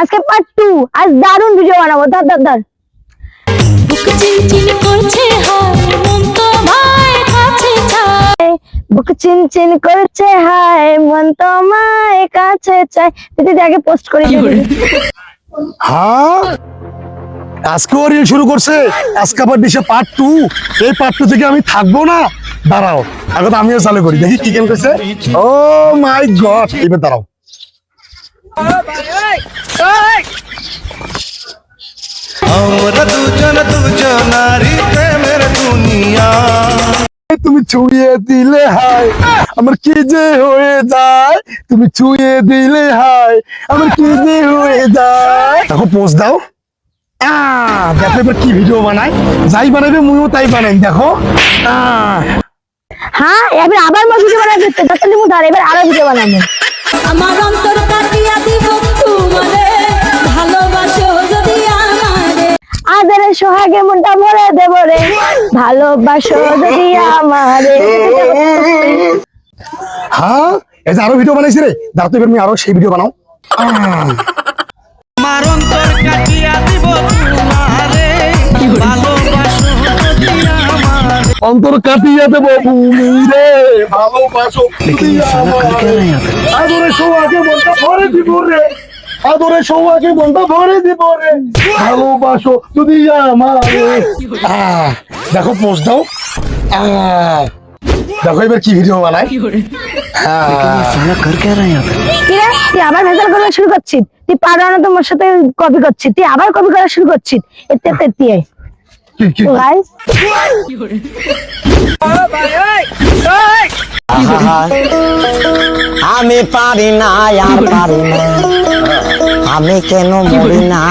আজকে part two আজ দারুণ ভিডিও বানাবো ধর ধর ধর। বুক চিনচিন করছে হায় মন তো ভাই কাছে চায়। বুক চিন চিন করছে হায় মন তোমায় কাছে চাই দিদি আগে পোস্ট করে দিবি হ্যাঁ? আজকে ও রিল শুরু করছে। আজকে আবার দিছে পার্ট টু এই পার্ট টু থেকে আমি থাকব না। দাঁড়াও এখন আমিও চালু করি। দেখি কি কেন করছে ও মাই গড এবার দাঁড়াও। দুজন দুজনারি প্রেমের দুনিয়া। তুমি ছুঁয়ে দিলে হায় আমার কি যে হয়ে যায়? তুমি ছুঁয়ে দিলে হায় আমার কি যে হয়ে যায়? দেখো পোস্ট দাও। আহ, দেখো এবার কি ভিডিও বানায়। যাই বানাবে মুইও তাই বানাই দেখো। হ্যাঁ এবার আবার মা ভিডিও বানাবে তাহলে মু ধর এবার আরও ভিডিও বানাবো। আমার সোহাগে মনটা ভরে দেব রে। ভালোবাসো যদি আমারে। হ্যাঁ? এই যে আরও ভিডিও বানাইছি রে। দাঁড়াতে এবার আমি আরও সেই ভিডিও বানাও। আমার অন্তর কাটিয়া দিব তোমারে। ভালোবাসো যদি আমারে। অন্তর কাটিয়ে দেব ভূমি রে। ভালোবাসো তুই আমারে। আদরে সোহাগে মনটা ভরে দিব রে। আদরে সোহাগে মনটা ভরে দিব রে। ভালোবাসো যদি আমারে দেখো পোস্ট দাও। দেখো এবার কি ভিডিও বানায়। হ্যাঁ কি রে তুই আবার ভেজাল করা শুরু করছিস? তুই পারো না তোমার সাথে কপি করছিস? তুই আবার কপি করা শুরু করছিস? এতে গাইস আমি পারি না আর পারি না। আমি কেন মরি না?